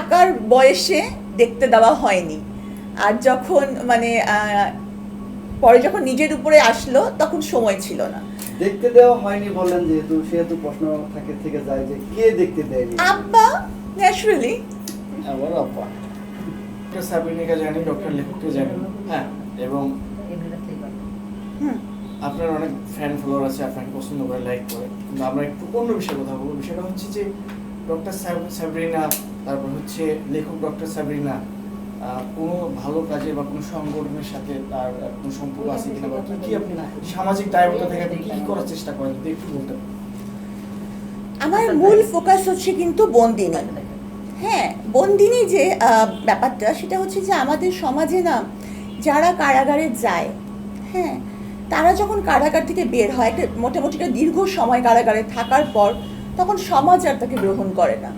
থাকার বয়সে দেখতে দেওয়া হয়নি। আর যখন মানে পরে যখন নিজের উপরে আসলো তখন সময় ছিল না। দেখতে দেওয়া হয়নি বললেন যেহেতু সেহেতু প্রশ্ন থাকে থেকে যায় যে কে দেখতে দেয়নি? আব্বা ন্যাচুরালি আমার আপা ডক্টর সাবিনিকা জানি ডক্টর লেখককে জানি। হ্যাঁ এবং হুম। আপনার অনেক ফ্যান ফলোয়ার আছে আপনাকে পছন্দ করে লাইক করে। কিন্তু আমরা একটু অন্য বিষয়ে কথা বলব। বিষয়টা হচ্ছে যে ডক্টর সাবরিনা তারপর হচ্ছে লেখক ডক্টর সাবরিনা কোনো ভালো কাজে বা কোনো সংগঠনের সাথে তার কোনো সম্পর্ক আছে কিনা বা কি কি আপনি সামাজিক দায়বদ্ধতা থেকে আপনি কি করার চেষ্টা করেন? যদি একটু বলতেন। আমার মূল ফোকাস হচ্ছে কিন্তু বন্দিনী হ্যাঁ বন্দিনী যে ব্যাপারটা সেটা হচ্ছে যে আমাদের সমাজে না যারা কারাগারে যায় হ্যাঁ তারা যখন কারাগার থেকে বের হয়, একটা মোটামুটি একটা দীর্ঘ সময় কারাগারে থাকার পর তখন সমাজ আর তাকে গ্রহণ করে না।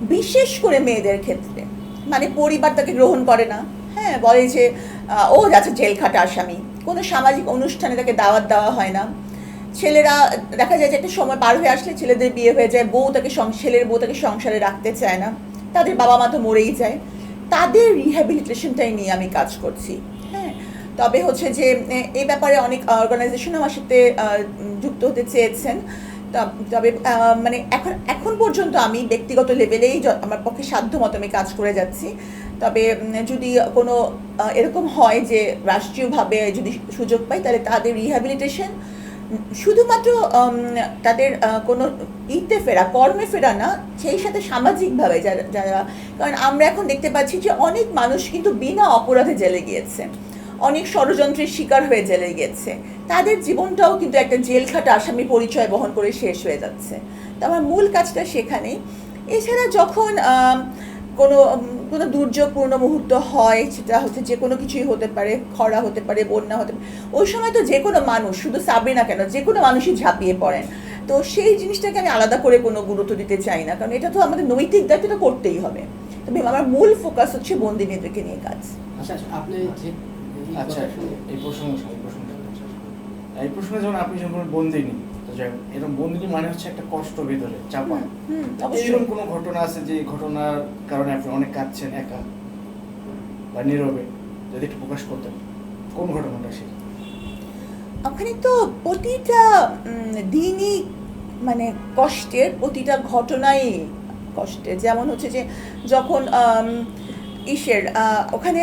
বিশেষ করে মেয়েদের ক্ষেত্রে। মানে পরিবার তাকে গ্রহণ করে না। হ্যাঁ বলে যে ও যাচ্ছে জেল খাটা আসামি। কোনো সামাজিক অনুষ্ঠানে তাকে দাওয়াত দেওয়া হয় না। ছেলেরা, দেখা যায় যে একটা সময় পার হয়ে আসলে ছেলেদের বিয়ে হয়ে যায়, বউ তাকে ছেলের বউ তাকে সংসারে রাখতে চায় না। তাদের বাবা মা তো মরেই যায়। তাদের রিহ্যাবিলিটেশনটাই নিয়ে আমি কাজ করছি। হ্যাঁ তবে হচ্ছে যে এই ব্যাপারে অনেক অর্গানাইজেশন আমার সাথে যুক্ত হতে চেয়েছেন। তবে মানে এখন এখন পর্যন্ত আমি ব্যক্তিগত লেভেলেই আমার পক্ষে সাধ্য মতো আমি কাজ করে যাচ্ছি। তবে যদি কোনো এরকম হয় যে রাষ্ট্রীয়ভাবে যদি সুযোগ পাই, তাহলে তাদের রিহ্যাবিলিটেশন শুধুমাত্র তাদের কোনো ইতে ফেরা, কর্মে ফেরা না, সেই সাথে সামাজিকভাবে যারা যারা, কারণ আমরা এখন দেখতে পাচ্ছি যে অনেক মানুষ কিন্তু বিনা অপরাধে জেলে গিয়েছে। অনেক ষড়যন্ত্রের শিকার হয়ে জেলে গিয়েছে। তাদের জীবনটাও কিন্তু একটা জেল খাটা আসামি পরিচয় বহন করে শেষ হয়ে যাচ্ছে। তো আমার মূল কাজটা সেখানেই। এছাড়া যখন কোনো কোনো দুর্যোগপূর্ণ মুহূর্ত হয় সেটা হচ্ছে যে কোনো কিছুই হতে পারে খরা হতে পারে বন্যা হতে পারে ওই সময় তো যে কোনো মানুষ শুধু সাবরিনা কেন যে কোনো মানুষই ঝাঁপিয়ে পড়েন। তো সেই জিনিসটাকে আমি আলাদা করে কোনো গুরুত্ব দিতে চাই না কারণ এটা তো আমাদের নৈতিক দায়িত্বটা করতেই হবে। তবে আমার মূল ফোকাস হচ্ছে বন্দিনীদেরকে নিয়ে কাজ। আচ্ছা আপনি যে আচ্ছা এই প্রসঙ্গ এই প্রশ্নে যখন আপনি যখন বন্দিনী তো এরকম বন্দিনী মানে হচ্ছে একটা কষ্ট ভেতরে চাপা। এরকম কোনো ঘটনা আছে যে ঘটনার কারণে আপনি অনেক কাঁদছেন একা বা নীরবে যদি একটু প্রকাশ করতেন কোন ঘটনাটা সে ওখানে তো প্রতিটা দিনই মানে কষ্টের প্রতিটা ঘটনাই কষ্টের যেমন হচ্ছে যে যখন ইসের আহ, ওখানে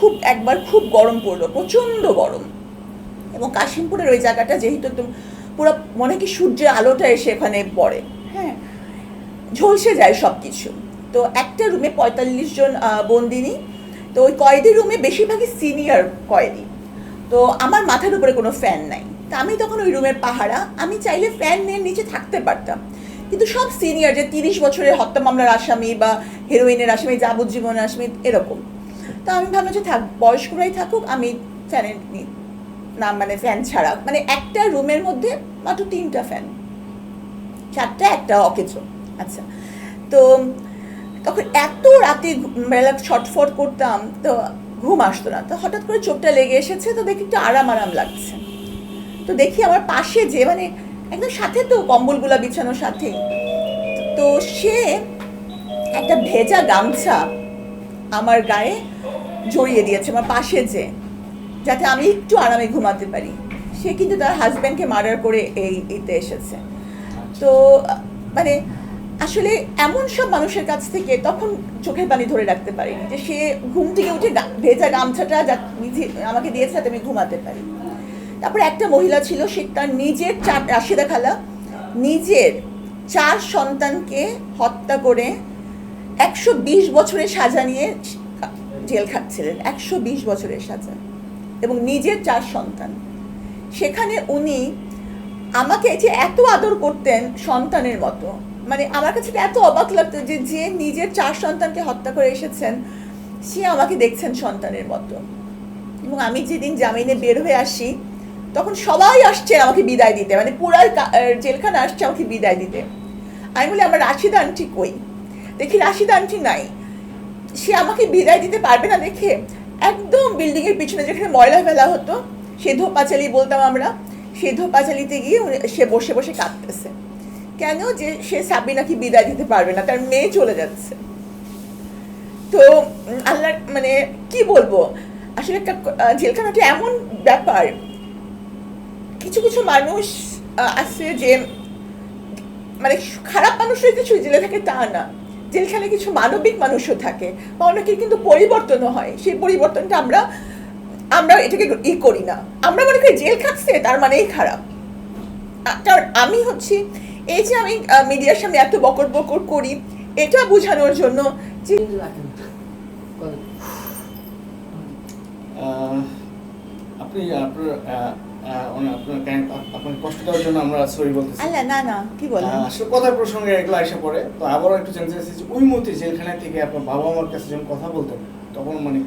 খুব একবার খুব গরম পড়ল প্রচণ্ড গরম। এবং কাশিমপুরের ওই জায়গাটা যেহেতু পুরো মনে কি সূর্যের আলোটা এসে এখানে পড়ে। হ্যাঁ ঝলসে যায় সব কিছু তো একটা রুমে পঁয়তাল্লিশ জন বন্দিনী। তো ওই কয়েদি রুমে বেশিরভাগই সিনিয়র কয়েদি। তো আমার মাথার উপরে কোনো ফ্যান নাই। তা আমি তখন ওই রুমের পাহারা। আমি চাইলে ফ্যান নিয়ে নিচে থাকতে পারতাম। কিন্তু সব সিনিয়র যে তিরিশ বছরের হত্যা মামলার আসামি বা হেরোইনের আসামি যাবজ্জীবনের আসামি, এরকম। তো আমি ভাবলাম যে থাক, বয়স্করাই থাকুক, আমি ফ্যানের নি- মানে ফ্যান ছাড়া। মানে একটা রুমের মধ্যে মাত্র তিনটা ফ্যান চারটা, একটা অকেচো আচ্ছা তো তখন এত রাতে বেলা ছটফট করতাম, তো ঘুম আসতো না। তো হঠাৎ করে চোখটা লেগে এসেছে, তো দেখি একটু আরাম আরাম লাগছে। তো দেখি আমার পাশে যে মানে একদম সাথে তো কম্বলগুলা বিছানোর সাথে। তো সে একটা ভেজা গামছা আমার গায়ে জড়িয়ে দিয়েছে, আমার পাশে যে। যাতে আমি একটু আরামে ঘুমাতে পারি। সে কিন্তু তার হাজব্যান্ডকে মার্ডার করে এই এতে এসেছে। তো মানে আসলে এমন সব মানুষের কাছ থেকে তখন চোখের পানি ধরে রাখতে পারিনি যে সে ঘুম থেকে উঠে ভেজা গামছাটা আমাকে দিয়েছে যাতে আমি ঘুমাতে পারি। তারপরে একটা মহিলা ছিল, সে তার নিজের চার রাশিদা খালা, নিজের চার সন্তানকে হত্যা করে একশো বিশ বছরের সাজা নিয়ে জেল খাটছিলেন। একশো বিশ বছরের সাজা। এবং নিজের চার সন্তান। সেখানে উনি আমাকে যে এত আদর করতেন সন্তানের মতো মানে আমার কাছে এত অবাক লাগতো যে যে নিজের চার সন্তানকে হত্যা করে এসেছেন, সে আমাকে দেখছেন সন্তানের মতো। এবং আমি যেদিন জামিনে বের হয়ে আসি, তখন সবাই আসছে আমাকে বিদায় দিতে মানে পুরা জেলখানা আসছে আমাকে বিদায় দিতে। আমি বলি, আমার রাশিদ আন্টি কই? দেখি, রাশিদ আন্টি নাই। সে আমাকে বিদায় দিতে পারবে না দেখে একদম বিল্ডিং এর পিছনে যেখানে ময়লা ফেলা হতো সে ধোপাচালি বলতাম আমরা সেই ধোপাচালিতে গিয়ে সে বসে বসে কাঁদতেছে। কেন যে সে সাবিনাকে বিদায় দিতে পারবে না, তার মেয়ে চলে যাচ্ছে। তো আল্লাহ মানে কি বলব? আসলে একটা জেলখানাটা এমন ব্যাপার, কিছু কিছু মানুষ আছে যে মানে খারাপ মানুষের কিছু জেলে থাকে তা না। জেলখানে কিছু মানবিক মানুষও থাকে বা অনেকের কিন্তু পরিবর্তনও হয়। সেই পরিবর্তনটা আমরা আমরা এটাকে ই করি না। আমরা মনে করি জেল খাটছে তার মানেই খারাপ। কারণ আমি হচ্ছি, এই যে আমি মিডিয়ার সামনে এত বকর বকর করি, এটা বোঝানোর জন্য যে আপনি আপনার আপনার কষ্ট দেওয়ার জন্য আমরা সরি বলতেছি। আল্লাহ না না কি বলেন? আহ, আসলে কথার প্রসঙ্গে এগুলো এসে পড়ে। তো আবারও একটু জানতে চাইছি যে ওই মুহূর্তে জেলখানা থেকে আপনার বাবা মার কাছে যখন কথা বলতেন তখন মানে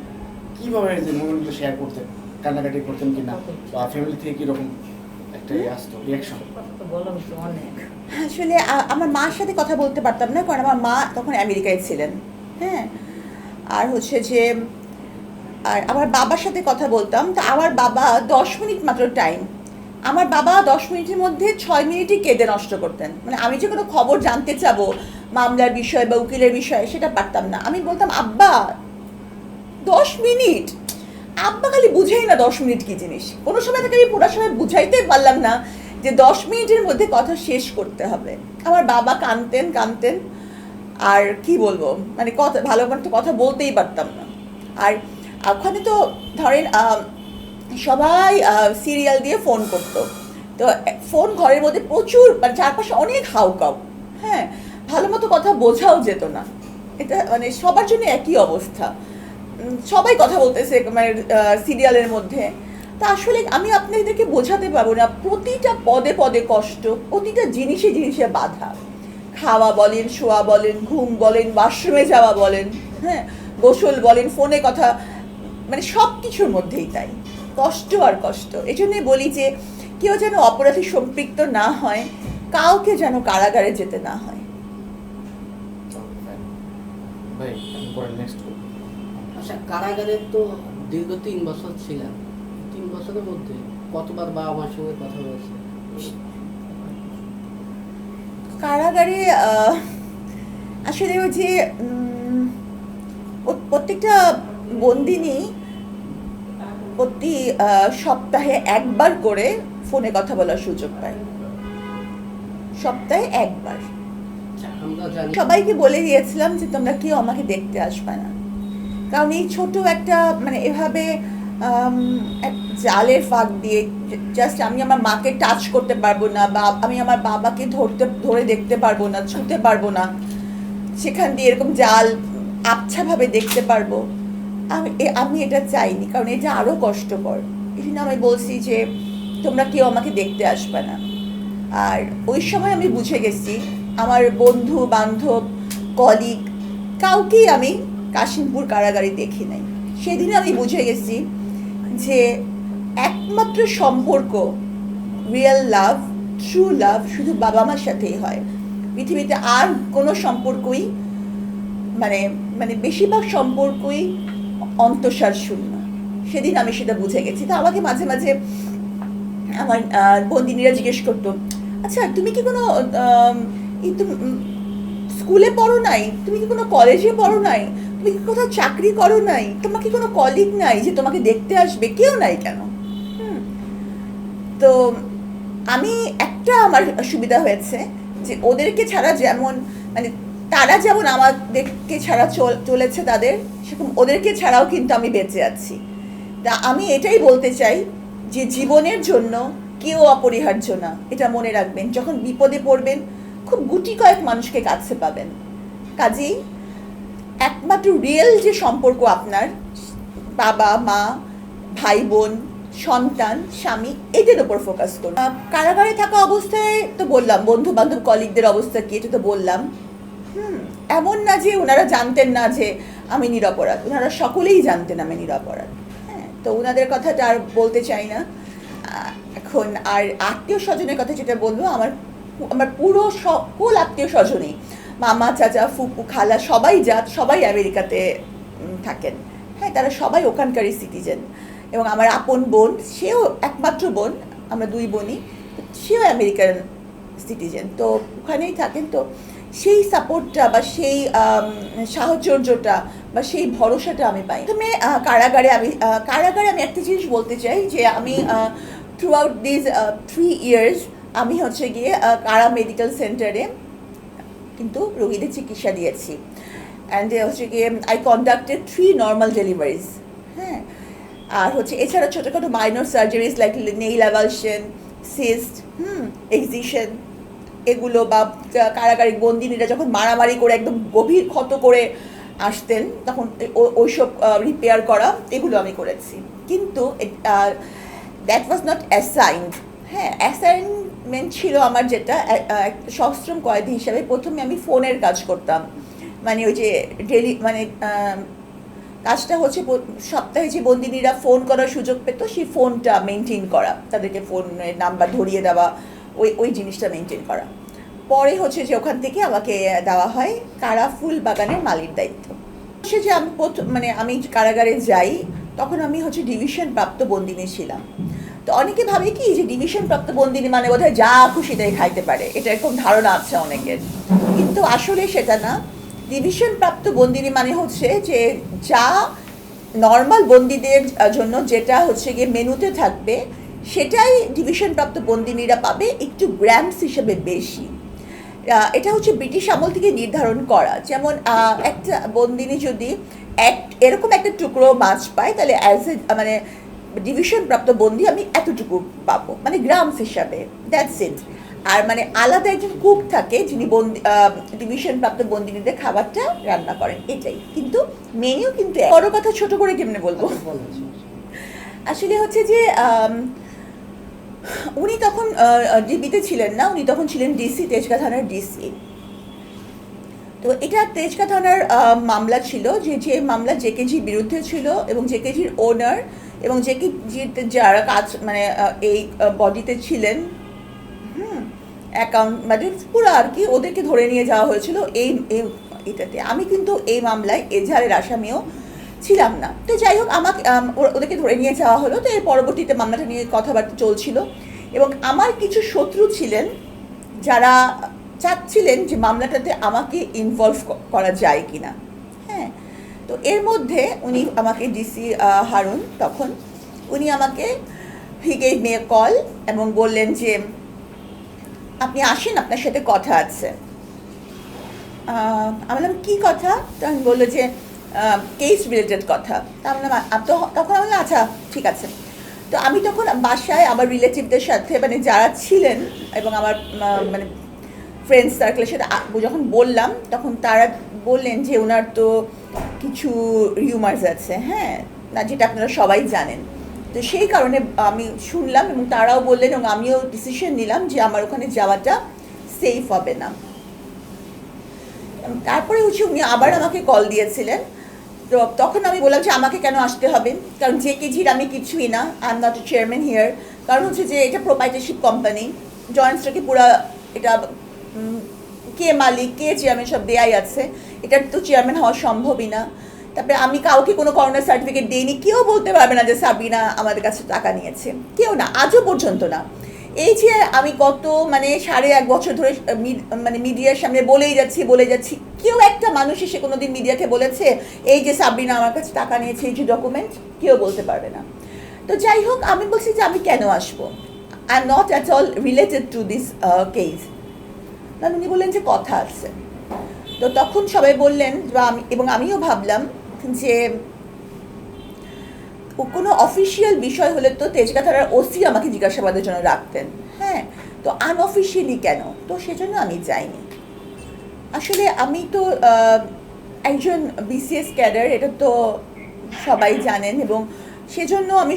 কীভাবে যে মোমেন্টগুলো শেয়ার করতেন কান্নাকাটি করতেন কিনা? বা ফ্যামিলি থেকে কীরকম একটা আসতো রিয়াকশন কথা বললাম আসলে আমার মার সাথে কথা বলতে পারতাম না কারণ আমার মা তখন আমেরিকায় ছিলেন। হ্যাঁ? আর হচ্ছে যে আর আমার বাবার সাথে কথা বলতাম, তো আমার বাবা দশ মিনিট মাত্র টাইম আমার বাবা দশ মিনিটের মধ্যে ছয় মিনিটই কেঁদে নষ্ট করতেন। মানে আমি যে কোনো খবর জানতে চাবো, মামলার বিষয় বা উকিলের বিষয়ে, সেটা পারতাম না। আমি বলতাম, আব্বা, দশ মিনিট? আব্বা খালি বুঝেই না দশ মিনিট কি জিনিস। কোনো সময় তাকে আমি পুরো সময় বুঝাইতে পারলাম না যে দশ মিনিটের মধ্যে কথা শেষ করতে হবে। আমার বাবা কানতেন কানতেন আর কি বলব? মানে কথা, ভালো মতো কথা বলতেই পারতাম না। আর ওখানে তো ধরেন সবাই সিরিয়াল দিয়ে ফোন করতো। তো ফোন ঘরের মধ্যে প্রচুর মানে চারপাশে অনেক হাউকাউ। হ্যাঁ ভালো মতো কথা বোঝাও যেত না। এটা মানে সবার জন্য একই অবস্থা। সবাই কথা বলতেছে মানে সিরিয়ালের মধ্যে। তা আসলে আমি আপনাদেরকে বোঝাতে পারব না, প্রতিটা পদে পদে কষ্ট, প্রতিটা জিনিসে জিনিসে বাধা। খাওয়া বলেন, শোয়া বলেন, ঘুম বলেন ওয়াশরুমে যাওয়া বলেন হ্যাঁ গোসল বলেন ফোনে কথা মানে সব কিছুর মধ্যেই তাই। কষ্ট আর কষ্ট। এই জন্যই বলি যে কেউ যেন অপরাধী সম্পৃক্ত না হয় কাউকে যেন কারাগারে যেতে না হয়। ভাই পরে নেক্সট আচ্ছা কারাগারে তো দীর্ঘ তিন বছর ছিলাম তিন বছরের মধ্যে কতবার বাবা মার সঙ্গে কথা হয়েছে? কারাগারে আহ, আসলে ওই যে উম, প্রত্যেকটা বন্দিনী প্রতি সপ্তাহে একবার করে ফোনে কথা বলার সুযোগ পায়। সপ্তাহে একবার। সবাইকে বলে দিয়েছিলাম যে তোমরা কেউ আমাকে দেখতে আসবে না। কারণ এই ছোট একটা মানে এভাবে জালের ফাঁক দিয়ে জাস্ট আমি আমার মাকে টাচ করতে পারব না বা আমি আমার বাবাকে ধরতে ধরে দেখতে পারব না ছুতে পারব না। সেখান দিয়ে এরকম জাল আবছাভাবে দেখতে পারব। আমি আমি এটা চাইনি, কারণ এটা আরও কষ্টকর। এই জন্য আমি বলছি যে, তোমরা কেউ আমাকে দেখতে আসবে না। আর ওই সময় আমি বুঝে গেছি, আমার বন্ধু, বান্ধব কলিগ কাউকেই আমি কাশিমপুর কারাগারে দেখি নাই। সেদিন আমি বুঝে গেছি যে, একমাত্র সম্পর্ক রিয়েল লাভ ট্রু লাভ শুধু বাবা মার সাথেই হয়। পৃথিবীতে আর কোনো সম্পর্কই মানে মানে বেশিরভাগ সম্পর্কই অন্তঃসার শূন্য। সেদিন আমি সেটা বুঝে গেছি। তো আমাকে মাঝে মাঝে আমার বন্দিনীরা জিজ্ঞেস করতো আচ্ছা তুমি কি কোনো স্কুলে পড়ো নাই? তুমি কি কোনো কলেজে পড়ো নাই? তুমি কি কোথাও চাকরি করো নাই? তোমার কি কোনো কলিগ নাই যে তোমাকে দেখতে আসবে? কেউ নাই কেন। তো আমি, একটা আমার সুবিধা হয়েছে যে ওদেরকে ছাড়া যেমন মানে তারা যেমন আমাদেরকে ছাড়া চলেছে তাদের, সেরকম ওদেরকে ছাড়াও কিন্তু আমি বেঁচে আছি। তা আমি এটাই বলতে চাই যে জীবনের জন্য কেউ অপরিহার্য না, এটা মনে রাখবেন। যখন বিপদে পড়বেন, খুব গুটি কয়েক মানুষকে কাছে পাবেন। কাজেই একমাত্র রিয়েল যে সম্পর্ক আপনার, বাবা, মা, ভাই, বোন, সন্তান, স্বামী, এদের ওপর ফোকাস করুন। কারাগারে থাকা অবস্থায় তো বললাম বন্ধু বান্ধব কলিগদের অবস্থা কি, এটা তো বললাম। এমন না যে ওনারা জানতেন না যে আমি নিরপরাধ। ওনারা সকলেই জানতেন আমি নিরপরাধ। হ্যাঁ তো ওনাদের কথাটা আর বলতে চাই না। এখন আর আত্মীয় স্বজনের কথা যেটা বলব, আমার আমার পুরো সকল আত্মীয় স্বজনই, মামা, চাচা, ফুপু, খালা, সবাই জাত সবাই আমেরিকাতে থাকেন। হ্যাঁ তারা সবাই ওখানকারই সিটিজেন এবং আমার আপন বোন, সেও একমাত্র বোন, আমরা দুই বোনই, সেও আমেরিকান সিটিজেন তো ওখানেই থাকেন, তো সেই সাপোর্টটা বা সেই সাহচর্যটা বা সেই ভরসাটা আমি পাই। প্রথমে কারাগারে আমি কারাগারে আমি একটা জিনিস বলতে চাই যে আমি throughout this three years আমি হচ্ছে গিয়ে কারা মেডিকেল সেন্টারে কিন্তু রোগীদের চিকিৎসা দিয়েছি। অ্যান্ড হচ্ছে গিয়ে I conducted three normal deliveries হ্যাঁ? আর হচ্ছে, এছাড়া ছোটোখাটো minor surgeries like nail avulsion cyst hmm excision এগুলো বা কারাগারি বন্দিনীরা যখন মারামারি করে একদম গভীর ক্ষত করে আসতেন, তখন ওইসব রিপেয়ার করা এগুলো আমি করেছি। কিন্তু দ্যাট ওয়াজ নট অ্যাসাইন্ড হ্যাঁ অ্যাসাইনমেন্ট ছিল আমার যেটা সশ্রম কয়েদি হিসাবে প্রথমে আমি ফোনের কাজ করতাম। মানে ওই যে ডেলি মানে কাজটা হচ্ছে সপ্তাহে যে বন্দিনীরা ফোন করার সুযোগ পেত, সেই ফোনটা মেনটেন করা। তাদেরকে ফোনের নাম্বার ধরিয়ে দেওয়া ওই ওই জিনিসটা মেনটেন করা। পরে হচ্ছে যে ওখান থেকে আমাকে দেওয়া হয় কারা ফুল বাগানের মালির দায়িত্ব। সে যে আমি প্রথম মানে আমি কারাগারে যাই, তখন আমি হচ্ছে ডিভিশন প্রাপ্ত বন্দিনী ছিলাম। তো অনেকে ভাবে কি যে ডিভিশন প্রাপ্ত বন্দিনী মানে বোধহয় যা খুশি তাই খাইতে পারে, এটা এরকম ধারণা আছে অনেকের। কিন্তু আসলে সেটা না। ডিভিশন প্রাপ্ত বন্দিনী মানে হচ্ছে যে যা নর্মাল বন্দীদের জন্য যেটা হচ্ছে গিয়ে মেনুতে থাকবে সেটাই ডিভিশনপ্রাপ্ত বন্দিনীরা পাবে একটু গ্র্যামস হিসেবে বেশি। এটা হচ্ছে ব্রিটিশ আমল থেকে নির্ধারণ করা। যেমন একটা বন্দিনী যদি এক এরকম একটা টুকরো মাছ পায় তাহলে অ্যাজ এ মানে ডিভিশনপ্রাপ্ত বন্দি আমি এতটুকু পাবো। মানে গ্রামস হিসাবে দ্যাটস ইট আর মানে আলাদা একজন কুক থাকে যিনি বন্দি ডিভিশন প্রাপ্ত বন্দিনীদের খাবারটা রান্না করেন এটাই। কিন্তু মেনিও কিন্তু বড় কথা ছোট করে কেমনে বলব? আসলে হচ্ছে যে উনি তখন ডিবিতে ছিলেন না, উনি তখন ছিলেন ডিসি তেজগা থানার ডিসি তো এটা তেজগা থানার মামলা ছিল যে যে মামলা জেকেজির বিরুদ্ধে ছিল এবং জেকেজির ওনার এবং জেকেজির যারা কাজ মানে এই বডিতে ছিলেন, হুম অ্যাকাউন্ট মানে পুরো আর কি ওদেরকে ধরে নিয়ে যাওয়া হয়েছিল এই এটাতে। আমি কিন্তু এই মামলায় এজাহারের আসামিও ছিলাম না। তো যাই হোক আমাকে আম, ওদেরকে ধরে নিয়ে যাওয়া হলো। তো এর পরবর্তীতে মামলাটা নিয়ে কথাবার্তা চলছিল। এবং আমার কিছু শত্রু ছিলেন যারা চাচ্ছিলেন যে মামলাটাতে আমাকে ইনভলভ করা যায় কিনা। হ্যাঁ তো এর মধ্যে উনি আমাকে ডিসি হারুন তখন উনি আমাকে হি গেভ মে কল এবং বললেন যে আপনি আসেন আপনার সাথে কথা আছে। আমি বললাম কী কথা? তখন বলল যে কেস রিলেটেড কথা। তা বললাম তো- তখন আমি আচ্ছা ঠিক আছে। তো আমি তখন বাসায় আমার রিলেটিভদের সাথে মানে যারা ছিলেন এবং আমার মানে ফ্রেন্ডস সার্কেলের সাথে যখন বললাম, তখন তারা বললেন যে ওনার তো কিছু রিউমার্স আছে। হ্যাঁ না, যেটা আপনারা সবাই জানেন। তো সেই কারণে আমি শুনলাম এবং তারাও বললেন এবং আমিও ডিসিশন নিলাম যে আমার ওখানে যাওয়াটা সেফ হবে না। তারপরে হচ্ছে উনি আবার আমাকে কল দিয়েছিলেন। তো তখন আমি বললাম যে আমাকে কেন আসতে হবে? কারণ যে কেজির আমি কিছুই না I am not a chairman here কারণ হচ্ছে যে এটা প্রোপাইটারশিপ কোম্পানি জয়েন্ট স্টকে পুরা এটা কে মালিক, কে চেয়ারম্যান সব দেয়াই আছে। এটার তো চেয়ারম্যান হওয়া সম্ভবই না। তারপরে আমি কাউকে কোনো করোনার সার্টিফিকেট দিইনি। কেউ বলতে পারবে না যে সাবিনা আমাদের কাছে টাকা নিয়েছে। কেউ না, আজও পর্যন্ত না। এই যে আমি গত মানে সাড়ে এক বছর ধরে মানে মিডিয়ার সামনে বলেই যাচ্ছি বলে যাচ্ছি, কেউ একটা মানুষ এসে কোনোদিন মিডিয়াকে বলেছে, এই যে সাবরিনা আমার কাছে টাকা নিয়েছে, এই যে ডকুমেন্ট কেউ বলতে পারবে না। তো যাই হোক, আমি বলছি যে আমি কেন আসব? I am not at all related to this case কারণ উনি বললেন যে কথা আছে। তো তখন সবাই বললেন, বা আমি, এবং আমিও ভাবলাম যে কোনো অফিসিয়াল বিষয় হলে তো তেজগা ওসি আমাকে জিজ্ঞাসাবাদের জন্য রাখতেন। হ্যাঁ তো আনঅফিসিয়ালি কেন? তো সেজন্য আমি যাইনি। আসলে আমি তো একজন বিসিএস ক্যাডার এটা তো সবাই জানেন এবং সেজন্য আমি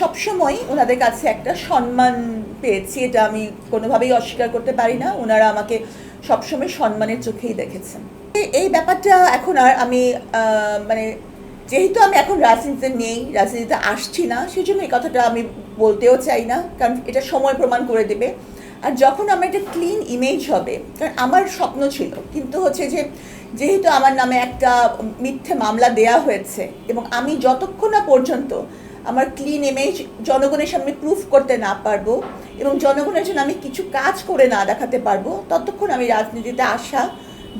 সবসময় ওনাদের কাছে একটা সম্মান পেয়েছি। এটা আমি কোনোভাবেই অস্বীকার করতে পারি না। ওনারা আমাকে সবসময় সম্মানের চোখেই দেখেছেন। এই ব্যাপারটা এখন আর আমি মানে যেহেতু আমি এখন রাজনীতিতে নেই, রাজনীতিতে আসছি না সেই জন্য এই কথাটা আমি বলতেও চাই না, কারণ এটা সময় প্রমাণ করে দেবে। আর যখন আমার একটা ক্লিন ইমেজ হবে, কারণ আমার স্বপ্ন ছিল, কিন্তু হচ্ছে যে যেহেতু আমার নামে একটা মিথ্যে মামলা দেয়া হয়েছে এবং আমি যতক্ষণ না পর্যন্ত আমার ক্লিন ইমেজ জনগণের সামনে প্রুফ করতে না পারব এবং জনগণের জন্য আমি কিছু কাজ করে না দেখাতে পারব, ততক্ষণ আমি রাজনীতিতে আসা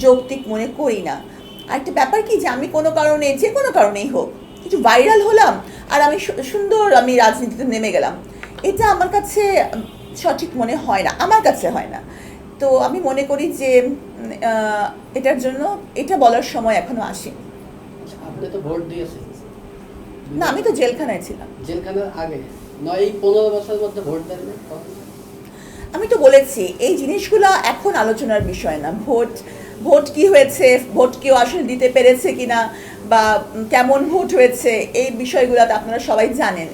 যৌক্তিক মনে করি না। একটা ব্যাপার কি যে আমি কোনো কারণে যে কোনো কারণেই হোক কিছু ভাইরাল হলাম আর আমি সুন্দর আমি রাজনীতিতে নেমে গেলাম এটা আমার কাছে সঠিক মনে হয় না আমার কাছে হয় না। তো আমি মনে করি যে এটার জন্য এটা বলার সময় এখনও আসেনি। আপনি তো ভোট দিয়েছেন। না আমি তো জেলখানায় ছিলাম। জেলখানার আগে। নয় এই পনেরো বছরের মধ্যে ভোট দেন আমি তো বলেছি এই জিনিসগুলো এখন আলোচনার বিষয় না। ভোট ভোট কি হয়েছে? ভোট কেউ আসলে দিতে পেরেছে কিনা? বা কেমন ভোট হয়েছে? এই বিষয়গুলো আপনারা সবাই জানেন।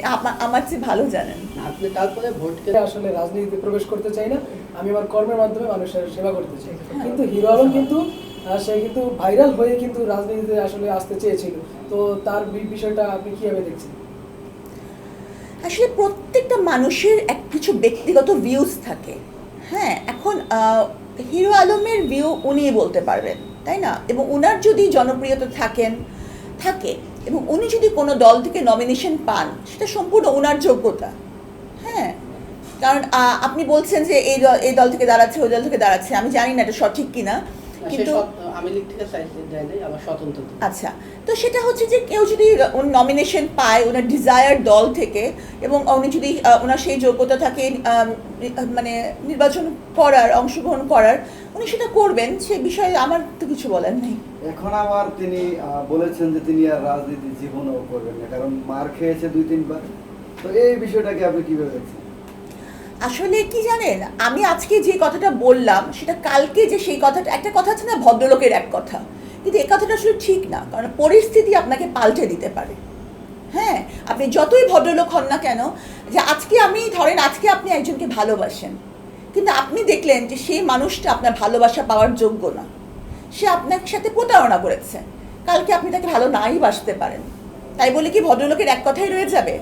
আমার চেয়ে ভালো জানেন। আপনি তারপরে ভোট আমি আসলে রাজনীতিতে প্রবেশ করতে চাই না আমি আমার কর্মের মাধ্যমে মানুষের সেবা করতে চাই। কিন্তু হিরো আলম কিন্তু সে কিন্তু ভাইরাল হয়ে কিন্তু রাজনীতিতে আসলে আসতে চেয়েছিল। তো তার বিষয়টা আপনি কীভাবে দেখছেন? আসলে প্রত্যেকটা মানুষের এক কিছু ব্যক্তিগত ভিউজ থাকে। হ্যাঁ এখন হিরো আলমের ভিউ উনি বলতে পারবেন, তাই না? এবং উনার যদি জনপ্রিয়তা থাকেন, থাকে, এবং উনি যদি কোনো দল থেকে নমিনেশন পান, সেটা সম্পূর্ণ ওনার যোগ্যতা। হ্যাঁ? কারণ আপনি বলছেন যে এই দল এই দল থেকে দাঁড়াচ্ছে, ওই দল থেকে দাঁড়াচ্ছে, আমি জানি না এটা সঠিক কিনা। কিন্তু সৎ- আমি লীগ থেকে চাইতে দেয় নাই আবার স্বতন্ত্র আচ্ছা তো সেটা হচ্ছে যে কেউ যদি নমিনেশন পায় ওনার ডিজায়ার দল থেকে এবং উনি যদি ওনার সেই যোগ্যতা থাকে মানে নির্বাচন করার অংশগ্রহণ করার উনি সেটা করবেন সে বিষয়ে আমার তো কিছু বলার নেই। এখন আবার তিনি আহ, বলেছেন যে তিনি আর রাজনীতি জীবনও করবেন না কারণ মার খেয়েছে দুই তিনবার। তো এই বিষয়টাকে আপনি কীভাবে দেখছেন? আসলে কি জানেন, আমি আজকে যে কথাটা বললাম, সেটা কালকে যে সেই কথাটা, একটা কথা আছে না, ভদ্রলোকের এক কথা। কিন্তু এই কথাটা আসলে ঠিক না, কারণ পরিস্থিতি আপনাকে পাল্টে দিতে পারে। হ্যাঁ আপনি যতই ভদ্রলোক হন না কেন, যে আজকে আমি, ধরেন আজকে আপনি একজনকে ভালোবাসেন, কিন্তু আপনি দেখলেন যে সেই মানুষটা আপনার ভালোবাসা পাওয়ার যোগ্য না। সে আপনার সাথে প্রতারণা করেছে। কালকে আপনি তাকে ভালো নাই বাসতে পারেন। তাই বলে কি ভদ্রলোকের এক কথাই রয়ে যাবে?